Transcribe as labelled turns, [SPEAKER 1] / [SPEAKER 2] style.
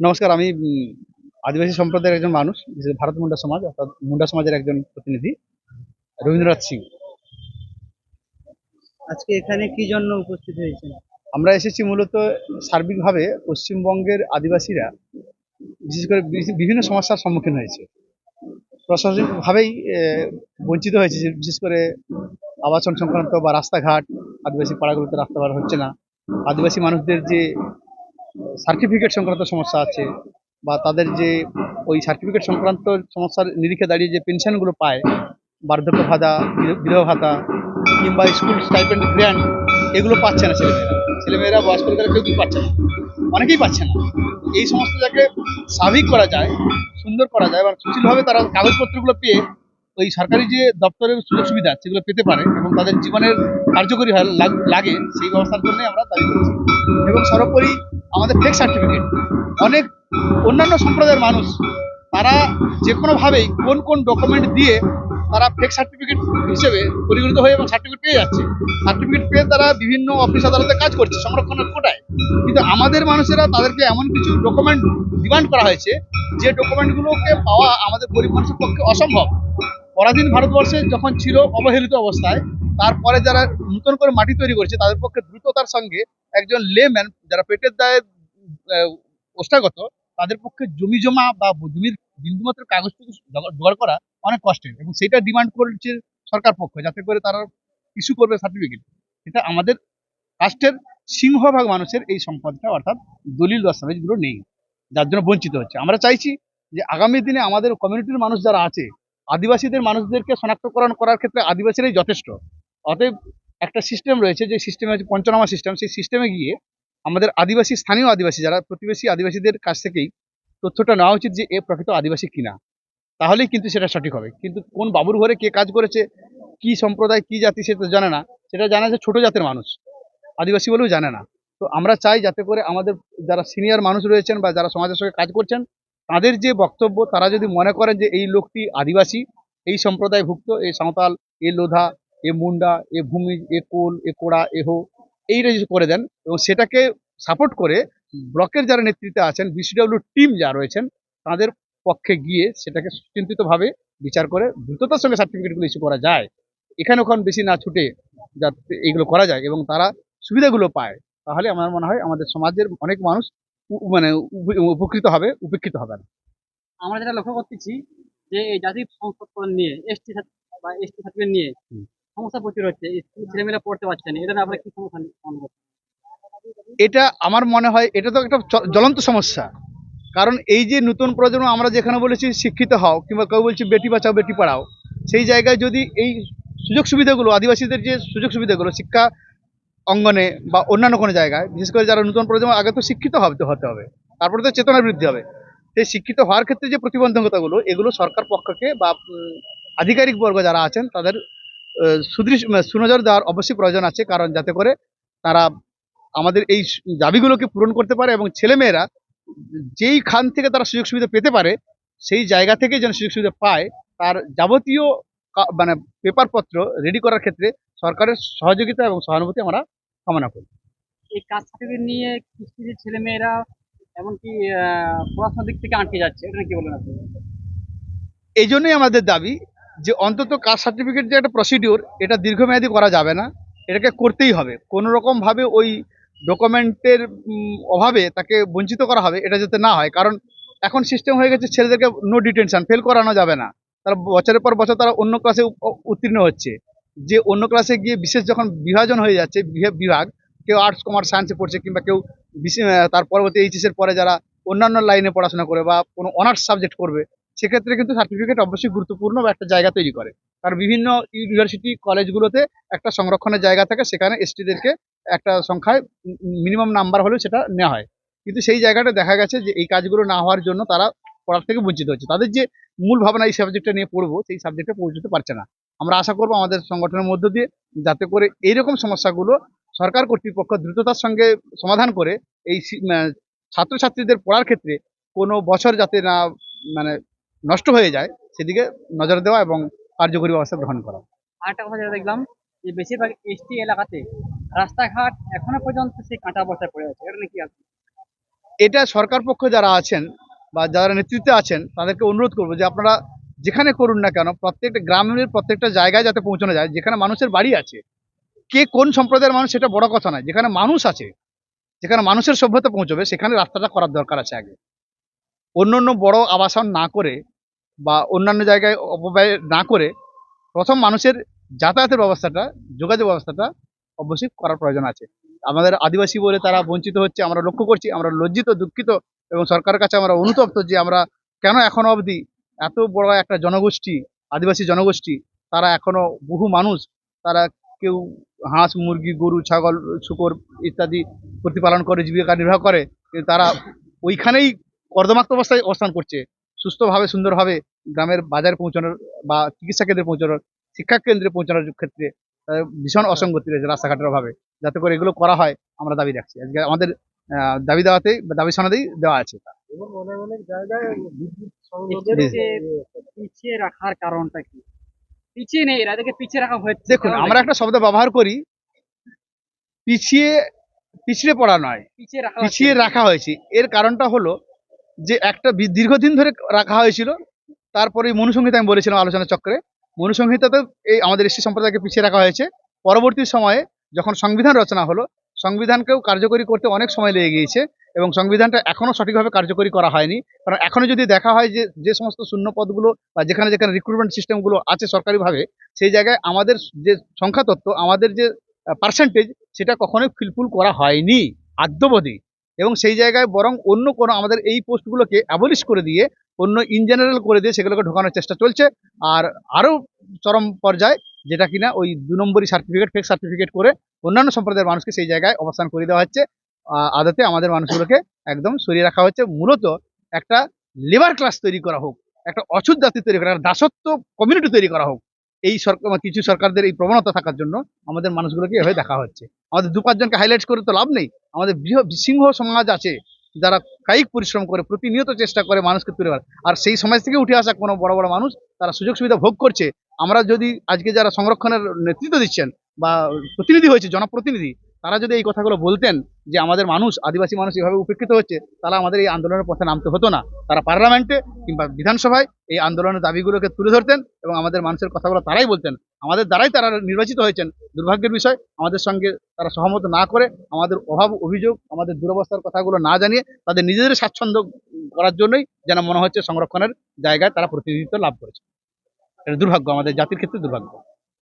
[SPEAKER 1] নমস্কার আমি আদিবাসী সম্প্রদায়ের একজন মানুষ ভারত মুন্ডা সমাজ অর্থাৎ মুন্ডা সমাজের একজন প্রতিনিধি রবীন্দ্রনাথ সিং।
[SPEAKER 2] আজকে এখানে কি জন্য উপস্থিত হয়েছেন?
[SPEAKER 1] আমরা এসেছি মূলত সার্বিকভাবে পশ্চিমবঙ্গের আদিবাসীরা বিশেষ করে বিভিন্ন সমস্যার সম্মুখীন হয়েছে। প্রশাসনিকভাবেই বঞ্চিত হয়েছে যে বিশেষ করে আবাসন সংক্রান্ত বা রাস্তাঘাট আদিবাসী পাড়াগুলোতে রাস্তাঘাট হচ্ছে না। আদিবাসী মানুষদের যে সার্টিফিকেট সংক্রান্ত সমস্যা আছে বা তাদের যে ওই সার্টিফিকেট সংক্রান্ত সমস্যার নিরিখে দাঁড়িয়ে যে পেনশনগুলো পায়, বার্ধক্য ভাতা বিধ- বিধবা ভাতা, কিংবা স্কুল স্টাইপেন্ড গ্র্যান্ট এগুলো পাচ্ছে না ছেলেমেয়েরা। ছেলেমেয়েরা বয়স্ক লোকেরা কেউ কেউ পাচ্ছে না? অনেকেই পাচ্ছে না। এই সমস্ত যাকে স্বাভাবিক করা যায়, সুন্দর করা যায় বা সুশীলভাবে তারা কাগজপত্রগুলো পেয়ে ওই সরকারি যে দপ্তরের সুযোগ সুবিধা সেগুলো পেতে পারে এবং তাদের জীবনের কার্যকরী লাগে সেই ব্যবস্থার জন্য আমরা দাবি করছি। এবং সর্বোপরি আমাদের ফেক সার্টিফিকেট অনেক অন্যান্য সম্প্রদায়ের মানুষ, তারা যে কোনোভাবেই কোন কোন ডকুমেন্ট দিয়ে তারা ফেক সার্টিফিকেট হিসেবে পরিগণিত হয়ে এবং সার্টিফিকেট পেয়ে যাচ্ছে। সার্টিফিকেট পেয়ে তারা বিভিন্ন অফিস আদালতে কাজ করছে, সংরক্ষণের কোটায়। কিন্তু আমাদের মানুষেরা তাদেরকে এমন কিছু ডকুমেন্ট ডিমান্ড করা হয়েছে, যে ডকুমেন্টগুলোকে পাওয়া আমাদের গরিব মানুষের পক্ষে অসম্ভব। পরাধীন ভারতবর্ষে যখন ছিল অবহেলিত অবস্থায়, তারপরে যারা নতুন করে মাটি তৈরি করেছে, তাদের পক্ষে দ্রুততার সঙ্গে একজন লেম্যান, যারা পেটের দায়ে ওষ্ঠাগত, তাদের পক্ষে জমি জমা বা জমির বিন্দুমাত্র জোগাড় জোগাড় করা অনেক কষ্টের এবং সেটা ডিমান্ড করছে সরকার পক্ষ, যাতে করে তারা ইস্যু করবে সার্টিফিকেট এটা আমাদের রাষ্ট্রের সিংহভাগ মানুষের এই সম্পদটা, অর্থাৎ দলিল দস্তাবেজগুলো নেই, যার জন্য বঞ্চিত হচ্ছে। আমরা চাইছি যে আগামী দিনে আমাদের কমিউনিটির মানুষ যারা আছে আদিবাসীদের মানুষদেরকে শনাক্তকরণ করার ক্ষেত্রে আদিবাসীরাই যথেষ্ট। অতএব একটা সিস্টেম রয়েছে যে সিস্টেমে হচ্ছে পঞ্চনামা সিস্টেম সেই সিস্টেমে গিয়ে আমাদের আদিবাসী, স্থানীয় আদিবাসী যারা, প্রতিবেশী আদিবাসীদের কাছ থেকেই তথ্যটা নেওয়া উচিত যে এ প্রকৃত আদিবাসী কিনা। তাহলেই কিন্তু সেটা সঠিক হবে। কিন্তু কোন বাবুর ঘরে কে কাজ করেছে, কি সম্প্রদায়, কি জাতি সে তো জানে না। সেটা জানা যে ছোট জাতের মানুষ। আদিবাসী বলেও জানে না। তো আমরা চাই যাতে করে আমাদের যারা সিনিয়র মানুষ রয়েছেন বা যারা সমাজের সঙ্গে কাজ করছেন তাদের যে বক্তব্য, তারা যদি মনে করেন যে এই লোকটি আদিবাসী, এই সম্প্রদায়ভুক্ত এই সাঁওতাল, এ লোধা, এ মুন্ডা, এ ভূমি, এ কোল, এ কোড়া, এ হো, এইটা যদি করে দেন এবং সেটাকে সাপোর্ট করে ব্লকের যারা নেতৃত্বে আছেন বিসিডব্লিউ টিম যা রয়েছেন, তাদের পক্ষে গিয়ে সেটাকে সুচিন্তিতভাবে বিচার করে দ্রুততার সঙ্গে সার্টিফিকেটগুলো ইস্যু করা যায়। এখানে ওখানে বেশি না ছুটে যাতে এইগুলো করা যায় এবং তারা সুবিধাগুলো পায়। তাহলে আমার মনে হয় আমাদের সমাজের অনেক মানুষ মানে উপ- উপকৃত হবে উপেক্ষিত হবে না
[SPEAKER 2] আমরা যেটা লক্ষ্য করতেছি যে এই জাতি সংশোধন নিয়ে এসটি বা এসটি সার্টিফিকেট নিয়ে সমস্যা প্রচুর হচ্ছে ছেলেমেয়েরা পড়তে পারছে না এটা আপনারা কি সমস্যা
[SPEAKER 1] এটা আমার মনে হয় এটা তো একটা জ্বলন্ত সমস্যা। কারণ এই যে নতুন প্রজন্ম আমরা যেখানে বলেছি শিক্ষিত হও কিংবা কেউ বলছি বেটি বাঁচাও বেটি পড়াও সেই জায়গায় যদি এই সুযোগ সুবিধাগুলো আদিবাসীদের যে সুযোগ সুবিধাগুলো শিক্ষা অঙ্গনে বা অন্যান্য কোনো জায়গায়, বিশেষ করে যারা নতুন প্রজন্ম, আগে তো শিক্ষিত হবে, হতে হবে। তারপরে তো চেতনা বৃদ্ধি হবে। সেই শিক্ষিত হওয়ার ক্ষেত্রে যে প্রতিবন্ধকতাগুলো, এগুলো সরকার পক্ষকে বা আধিকারিক বর্গ যারা আছেন, তাদের সুদৃশ সুনজর দেওয়ার অবশ্যই প্রয়োজন আছে। কারণ যাতে করে তারা আমাদের এই দাবিগুলোকে পূরণ করতে পারে এবং ছেলেমেয়েরা যেই খান থেকে তারা সুযোগ সুবিধা পেতে পারে, সেই জায়গা থেকে যেন সুযোগ সুবিধা পায়, তার যাবতীয় মানে পেপারপত্র রেডি করার ক্ষেত্রে সরকারের সহযোগিতা এবং সহানুভূতি আমরা কামনা করি।
[SPEAKER 2] এই কাজ সার্টিফিকেট নিয়ে কিছু কিছু ছেলেমেয়েরা এমনকি পড়াশোনার দিক থেকে আটকে যাচ্ছে এটা কি বলেন আপনি?
[SPEAKER 1] এই জন্যই আমাদের দাবি যে অন্তত কাস্ট সার্টিফিকেট যে একটা প্রসিডিওর এটা দীর্ঘমেয়াদী করা যাবে না। এটাকে করতেই হবে। কোনো রকমভাবে ওই ডকুমেন্টের অভাবে তাকে বঞ্চিত করা হবে এটা যাতে না হয়। কারণ এখন সিস্টেম হয়ে গেছে ছেলেদেরকে নো ডিটেনশন ফেল করানো যাবে না। তারা বছরের পর বছর তারা অন্য ক্লাসে উত্তীর্ণ হচ্ছে। যে অন্য ক্লাসে গিয়ে বিশেষ যখন বিভাজন হয়ে যাচ্ছে, বিভা- বিভাগ, কেউ আর্টস কমার্স সায়েন্সে পড়ছে কিংবা কেউ তার পরবর্তী এইচএসের পরে যারা অন্যান্য লাইনে পড়াশোনা করে বা কোনো অনার্স সাবজেক্ট করবে, সেক্ষেত্রে কিন্তু সার্টিফিকেট অবশ্যই গুরুত্বপূর্ণ বা একটা জায়গা তৈরি করে। কারণ বিভিন্ন ইউনিভার্সিটি কলেজগুলোতে একটা সংরক্ষণের জায়গা থাকে, সেখানে এসটিদেরকে একটা সংখ্যায় মিনিমাম নাম্বার হলেও সেটা নেওয়া হয়। কিন্তু সেই জায়গাটা দেখা গেছে যে এই কাজগুলো না হওয়ার জন্য তারা পড়ার থেকে বঞ্চিত হচ্ছে। তাদের যে মূল ভাবনা এই সাবজেক্টটা নিয়ে পড়ব, সেই সাবজেক্টে পৌঁছতে পারছে না। আমরা আশা করব আমাদের সংগঠনের মধ্য দিয়ে যাতে করে এইরকম সমস্যাগুলো সরকার কর্তৃপক্ষ দ্রুততার সঙ্গে সমাধান করে এই ছাত্রছাত্রীদের পড়ার ক্ষেত্রে কোনো বছর যাতে না মানে নষ্ট হয়ে যায় সেদিকে নজর দেওয়া এবং কার্যকরী ব্যবস্থা গ্রহণ করা।
[SPEAKER 2] আরেকটা কথা যেটা দেখলাম যে বেশিরভাগ এসটি এলাকাতে রাস্তাঘাট এখনও পর্যন্ত সেই কাঁটা অবস্থায় পড়ে আছে এটা নিয়ে কি আছে
[SPEAKER 1] এটা সরকার পক্ষ যারা আছেন বা যারা নেতৃত্বে আছেন তাদেরকে অনুরোধ করব যে আপনারা যেখানে করুন না কেন, প্রত্যেকটা গ্রামের প্রত্যেকটা জায়গায় যাতে পৌঁছানো যায়, যেখানে মানুষের বাড়ি আছে, কে কোন সম্প্রদায়ের মানুষ সেটা বড় কথা নয়, যেখানে মানুষ আছে, যেখানে মানুষের সভ্যতা পৌঁছবে, সেখানে রাস্তাটা করার দরকার আছে আগে। অন্য অন্য বড় আবাসন না করে বা অন্যান্য জায়গায় অপব্যয় না করে, প্রথম মানুষের যাতায়াতের ব্যবস্থাটা, যোগাযোগ ব্যবস্থাটা অবশ্যই করার প্রয়োজন আছে। আমাদের আদিবাসী বলে তারা বঞ্চিত হচ্ছে, আমরা লক্ষ্য করছি, আমরা লজ্জিত, দুঃখিত এবং সরকারের কাছে আমরা অনুতপ্ত যে আমরা কেন এখনও অবধি এত বড় একটা জনগোষ্ঠী, আদিবাসী জনগোষ্ঠী, তারা এখনও বহু মানুষ, তারা কেউ হাঁস, মুরগি, গরু, ছাগল, শুকর ইত্যাদি প্রতিপালন করে, জীবিকা নির্বাহ করে তারা ওইখানেই কর্দমাক্ত অবস্থায় অবস্থান করছে। সুস্থভাবে, সুন্দরভাবে গ্রামের বাজারে পৌঁছানোর বা চিকিৎসা কেন্দ্রে পৌঁছানোর, শিক্ষা কেন্দ্রে পৌঁছানোর ক্ষেত্রে ভীষণ অসঙ্গতি রয়েছে রাস্তাঘাটের অভাবে। যাতে করে এগুলো করা হয়, আমরা দাবি রাখছি। আজকে আমাদের দাবি দেওয়াতে বা দাবি সনাদেই দেওয়া আছে।
[SPEAKER 3] এবং অনেক অনেক জায়গায় বিদ্যুৎ
[SPEAKER 2] এদেরকে পিছিয়ে রাখার কারণটা কি? পিছিয়ে নেই এরা পিছিয়ে রাখা হচ্ছে
[SPEAKER 1] দেখুন আমরা একটা শব্দ ব্যবহার করি পিছিয়ে পিছিয়ে পড়া নয়
[SPEAKER 2] পিছিয়ে রাখা
[SPEAKER 1] পিছিয়ে রাখা হয়েছে। এর কারণটা হলো যে একটা দীর্ঘদিন ধরে রাখা হয়েছিল তারপরে মনুসংহিতা আমি বলেছিলাম আলোচনা চক্রে। মনুসংহিতাতে এই আমাদের এসটি সম্প্রদায়কে পিছিয়ে রাখা হয়েছে। পরবর্তী সময়ে যখন সংবিধান রচনা হলো সংবিধানকেও কার্যকরী করতে অনেক সময় লেগে গিয়েছে। এবং সংবিধানটা এখনও সঠিকভাবে কার্যকরী করা হয়নি। কারণ এখনও যদি দেখা হয় যে যে সমস্ত শূন্য পদগুলো বা যেখানে যেখানে রিক্রুটমেন্ট সিস্টেমগুলো আছে সরকারিভাবে, সেই জায়গায় আমাদের যে সংখ্যা তত্ত্ব আমাদের যে পার্সেন্টেজ সেটা কখনোই ফিলফুল করা হয়নি, আদ্যবধি। এবং সেই জায়গায় বরং অন্য কোনো আমাদের এই পোস্টগুলোকে অ্যাবলিশ করে দিয়ে, অন্য ইন জেনারেল করে দিয়ে সেগুলোকে ঢোকানোর চেষ্টা চলছে। আর আরও চরম পর্যায়ে যেটা কিনা ওই দু নম্বরই সার্টিফিকেট ফেক সার্টিফিকেট করে অন্যান্য সম্প্রদায়ের মানুষকে সেই জায়গায় অবস্থান করে দেওয়া হচ্ছে। আদতে আমাদের মানুষগুলোকে একদম সরিয়ে রাখা হচ্ছে মূলত একটা লেবার ক্লাস তৈরি করা হোক, একটা অছুত জাতি তৈরি করা দাসত্ব কমিউনিটি তৈরি করা হোক। এই সরকার কিছু সরকারদের এই প্রবণতা থাকার জন্য আমাদের মানুষগুলোকে এভাবে দেখা হচ্ছে। আমাদের দু পাঁচজনকে হাইলাইট করে তো লাভ নেই। আমাদের বৃহৎ সিংহ সমাজ আছে, যারা কায়িক পরিশ্রম করে, প্রতিনিয়ত চেষ্টা করে মানুষকে তুলে আর সেই সমাজ থেকে উঠে আসা কোনো বড় বড় মানুষ, তারা সুযোগ সুবিধা ভোগ করছে। আমরা যদি আজকে যারা সংরক্ষণের নেতৃত্ব দিচ্ছেন বা প্রতিনিধি হয়েছে, জনপ্রতিনিধি তারা যদি এই কথাগুলো বলতেন যে আমাদের মানুষ, আদিবাসী মানুষ এভাবে উপেক্ষিত হচ্ছে, তাহলে আমাদের এই আন্দোলনের পথে নামতে হতো না। তারা পার্লামেন্টে কিংবা বিধানসভায় এই আন্দোলনের দাবিগুলোকে তুলে ধরতেন এবং আমাদের মানুষের কথাগুলো তারাই বলতেন। আমাদের দ্বারাই তারা নির্বাচিত হয়েছেন। দুর্ভাগ্যের বিষয়, আমাদের সঙ্গে তারা সহমত না করে আমাদের অভাব, অভিযোগ, আমাদের দুরবস্থার কথাগুলো না জানিয়ে তাদের নিজেদের স্বাচ্ছন্দ্য করার জন্যই যেন মনে হচ্ছে সংরক্ষণের জায়গায় তারা প্রতিনিধিত্ব লাভ করেছে। এটা দুর্ভাগ্য, আমাদের জাতির ক্ষেত্রে দুর্ভাগ্য।